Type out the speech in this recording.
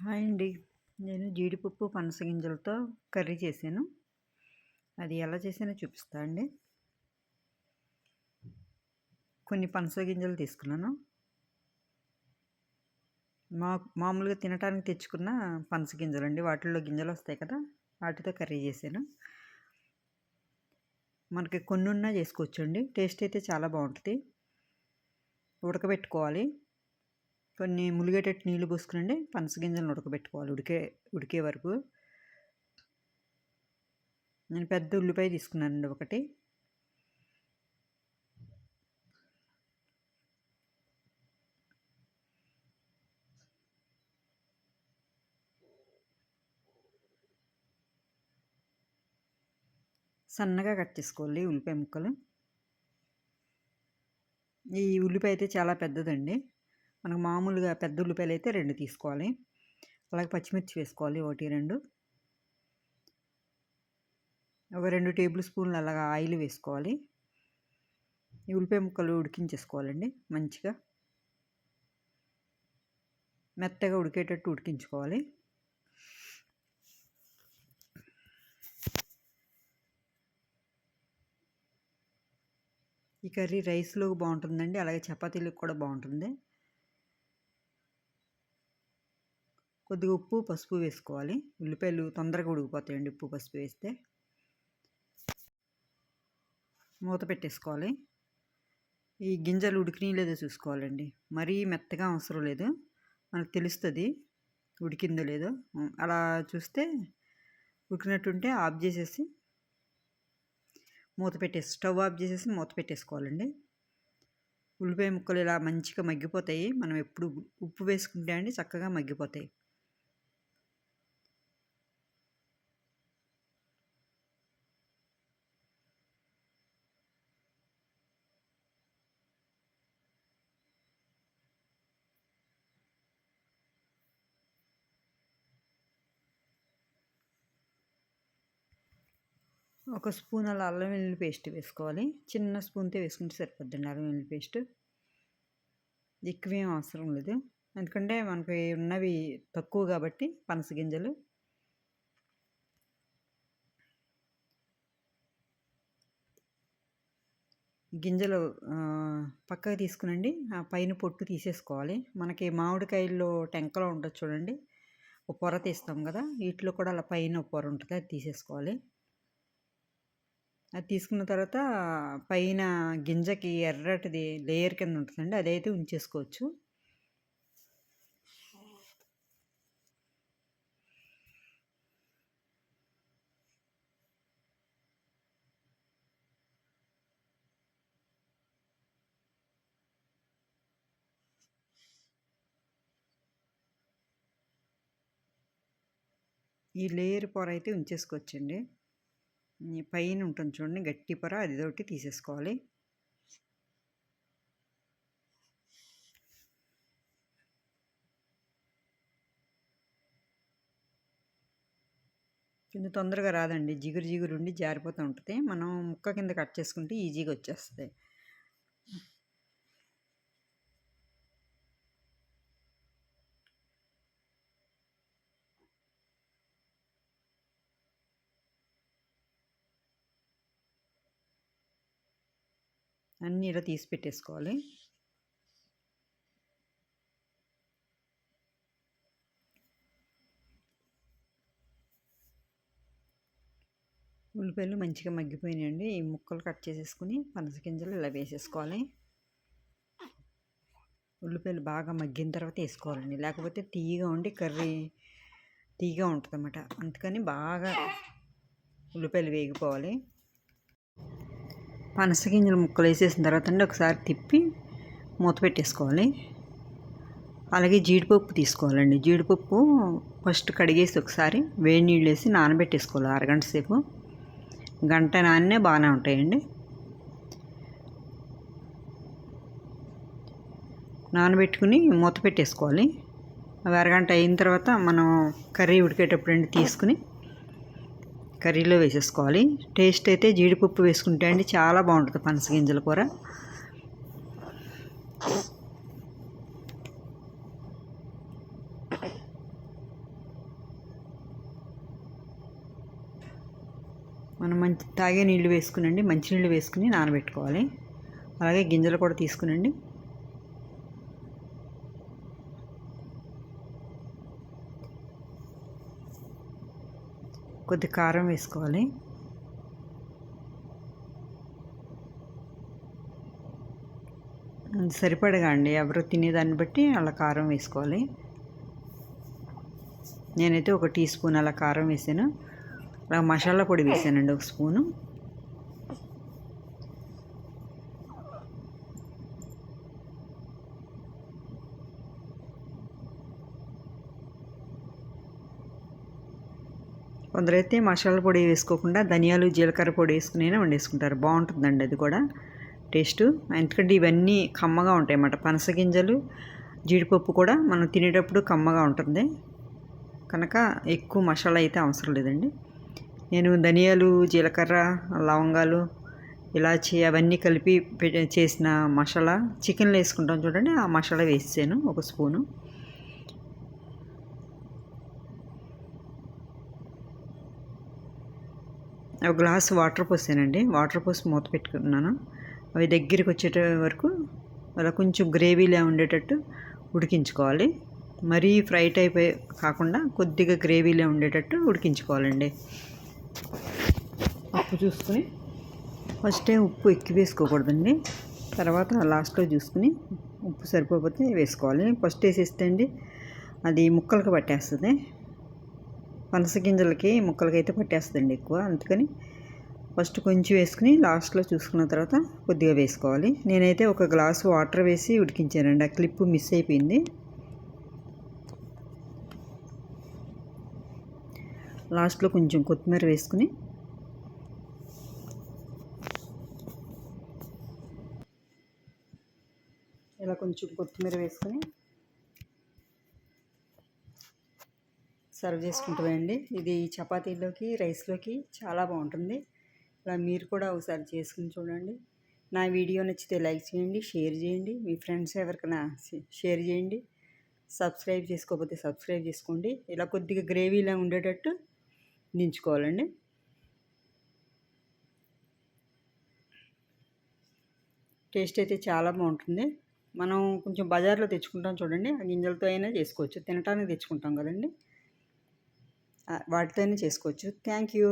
Hi అండి. నేను జీడిపప్పు పనసగింజలతో కర్రీ చేశాను. అది ఎలా చేసానో చూపిస్తా అండి. కొన్ని పనస గింజలు తీసుకున్నాను. మా మామూలుగా తినడానికి తెచ్చుకున్న పనస గింజలు అండి వాటిల్లో గింజలు వస్తాయి కదా వాటితో కర్రీ చేశాను. మనకి కొన్ని ఉన్నా చేసుకోవచ్చండి. టేస్ట్ అయితే చాలా బాగుంటుంది. ఉడకబెట్టుకోవాలి. కొన్ని ములిగేటట్టు నీళ్ళు పోసుకునండి పనసగింజలను ఉడకబెట్టుకోవాలి ఉడికే ఉడికే వరకు. నేను పెద్ద ఉల్లిపాయ తీసుకున్నానండి ఒకటి. సన్నగా కట్ చేసుకోవాలి ఉల్లిపాయ ముక్కలు. ఈ ఉల్లిపాయ అయితే చాలా పెద్దదండి. మనకు మామూలుగా పెద్ద ఉల్లిపాయలు అయితే రెండు తీసుకోవాలి. అలాగే పచ్చిమిర్చి వేసుకోవాలి ఒకటి రెండు. ఒక రెండు టేబుల్ స్పూన్లు అలాగా ఆయిల్ వేసుకోవాలి. ఈ ఉల్లిపాయ ముక్కలు ఉడికించేసుకోవాలండి మంచిగా. మెత్తగా ఉడికేటట్టు ఉడికించుకోవాలి. ఈ కర్రీ రైస్లో బాగుంటుందండి అలాగే చపాతీలకు కూడా బాగుంటుంది. కొద్దిగా ఉప్పు పసుపు వేసుకోవాలి. ఉల్లిపాయలు తొందరగా ఉడికిపోతాయండి ఉప్పు పసుపు వేస్తే. మూత పెట్టేసుకోవాలి. ఈ గింజలు ఉడికినాయి లేదో చూసుకోవాలండి. మరీ మెత్తగా అవసరం లేదు. మనకు తెలుస్తుంది ఉడికిందో లేదో. అలా చూస్తే ఉడికినట్టుంటే ఆఫ్ చేసేసి మూత పెట్టేసి స్టవ్ ఆఫ్ చేసేసి మూత పెట్టేసుకోవాలండి. ఉల్లిపాయ ముక్కలు ఇలా మంచిగా మగ్గిపోతాయి. మనం ఎప్పుడు ఉప్పు వేసుకుంటే అండి చక్కగా మగ్గిపోతాయి. ఒక స్పూన్ అలా అల్లం వెల్లుల్లి పేస్ట్ వేసుకోవాలి. చిన్న స్పూన్తో వేసుకుంటే సరిపోద్దండి అల్లం వెల్లుల్లి పేస్ట్. ఎక్కువేం అవసరం లేదు. ఎందుకంటే మనకి ఉన్నవి తక్కువ కాబట్టి పనస గింజలు. గింజలు పక్కకు తీసుకునండి. ఆ పైన పొట్టు తీసేసుకోవాలి. మనకి మామిడికాయల్లో టెంకలో ఉంటుంది చూడండి. ఒక పొర తీస్తాం కదా వీటిలో కూడా అలా పైన పొర ఉంటుంది అది తీసేసుకోవాలి. అది తీసుకున్న తర్వాత పైన గింజకి ఎర్రటిది లేయర్ కింద ఉంటుందండి అదైతే ఉంచేసుకోవచ్చు. ఈ లేయర్ పొర అయితే ఉంచేసుకోవచ్చండి. పైన ఉంటుంది చూడండి గట్టి పొర అది ఒకటి తీసేసుకోవాలి. కింద తొందరగా రాదండి జిగురు జిగురు ఉండి జారిపోతూ ఉంటుంది. మనం ముక్క కింద కట్ చేసుకుంటే ఈజీగా వచ్చేస్తుంది. అన్నీ ఇలా తీసి పెట్టేసుకోవాలి. ఉల్లిపాయలు మంచిగా మగ్గిపోయినాయండి. ఈ ముక్కలు కట్ చేసేసుకుని పనస గింజలు ఇలా వేసేసుకోవాలి. ఉల్లిపాయలు బాగా మగ్గిన తర్వాత వేసుకోవాలండి. లేకపోతే తీయగా ఉండి కర్రీ తీయగా ఉంటుంది అన్నమాట అందుకని బాగా ఉల్లిపాయలు వేగిపోవాలి. పనసగింజలు ముక్కలు వేసేసిన తర్వాత అండి ఒకసారి తిప్పి మూత పెట్టేసుకోవాలి. అలాగే జీడిపప్పు తీసుకోవాలండి. జీడిపప్పు ఫస్ట్ కడిగేసి ఒకసారి వేడి నీళ్ళు వేసి నానబెట్టేసుకోవాలి అరగంట సేపు. గంట నాన్నే బాగానే ఉంటాయండి. నానబెట్టుకుని మూత పెట్టేసుకోవాలి. అవి అరగంట అయిన తర్వాత మనం కర్రీ ఉడికేటప్పుడు అండి తీసుకుని కర్రీలో వేసేసుకోవాలి. టేస్ట్ అయితే జీడిపప్పు వేసుకుంటే అండి చాలా బాగుంటుంది పనసగింజల కూర. మనం మంచి తాగే నీళ్ళు వేసుకునండి మంచినీళ్ళు వేసుకుని నానబెట్టుకోవాలి. అలాగే గింజలు కూడా తీసుకునండి. కొద్ది కారం వేసుకోవాలి. సరిపడగా అండి ఎవరు తినేదాన్ని బట్టి అలా కారం వేసుకోవాలి. నేనైతే ఒక టీ స్పూన్ అలా కారం వేసాను. అలా మసాలా పొడి వేసానండి ఒక స్పూను. కొందరైతే మసాలా పొడి వేసుకోకుండా ధనియాలు జీలకర్ర పొడి వేసుకునే వండేసుకుంటారు. బాగుంటుందండి అది కూడా. టేస్ట్. ఎందుకంటే ఇవన్నీ కమ్మగా ఉంటాయి అన్నమాట పనస గింజలు జీడిపప్పు కూడా మనం తినేటప్పుడు కమ్మగా ఉంటుంది. కనుక ఎక్కువ మసాలా అయితే అవసరం లేదండి. నేను ధనియాలు జీలకర్ర లవంగాలు ఇలాచి అవన్నీ కలిపి చేసిన మసాలా చికెన్లో వేసుకుంటాం చూడండి. ఆ మసాలా వేసాను ఒక స్పూను. ఒక గ్లాస్ వాటర్ పోసానండి. వాటర్ పోసి మూత పెట్టుకున్నాను. అవి దగ్గరికి వచ్చేట వరకు అలా కొంచెం గ్రేవీలా ఉండేటట్టు ఉడికించుకోవాలి. మరీ ఫ్రై టైప్ కాకుండా కొద్దిగా గ్రేవీలే ఉండేటట్టు ఉడికించుకోవాలండి. ఉప్పు చూసుకుని ఫస్టే ఉప్పు ఎక్కువ వేసుకోకూడదండి. తర్వాత లాస్ట్లో చూసుకుని ఉప్పు సరిపోతే వేసుకోవాలి. ఫస్ట్ వేసేస్తే అండి అది ముక్కలకు పట్టేస్తుంది. పనస గింజలకి ముక్కలకి అయితే పట్టేస్తుందండి ఎక్కువ. అందుకని ఫస్ట్ కొంచెం వేసుకుని లాస్ట్లో చూసుకున్న తర్వాత కొద్దిగా వేసుకోవాలి. నేనైతే ఒక గ్లాసు వాటర్ వేసి ఉడికించానండి. ఆ క్లిప్ మిస్ అయిపోయింది. లాస్ట్లో కొంచెం కొత్తిమీర వేసుకుని ఇలా కొంచెం కొత్తిమీర వేసుకొని సర్వ్ చేసుకుంటామండి. ఇది చపాతీలోకి రైస్లోకి చాలా బాగుంటుంది. ఇలా మీరు కూడా ఒకసారి చేసుకుని చూడండి. నా వీడియో నచ్చితే లైక్ చేయండి షేర్ చేయండి. మీ ఫ్రెండ్స్ ఎవరికైనా షేర్ చేయండి. సబ్స్క్రైబ్ చేసుకోకపోతే సబ్స్క్రైబ్ చేసుకోండి. ఇలా కొద్దిగా గ్రేవీలా ఉండేటట్టు దించుకోవాలండి. టేస్ట్ అయితే చాలా బాగుంటుంది. మనం కొంచెం బజార్లో తెచ్చుకుంటాం చూడండి. ఆ గింజలతో అయినా చేసుకోవచ్చు. తినటానికి తెచ్చుకుంటాం కదండి. వాటితోనే చేసుకోవచ్చు. Thank you.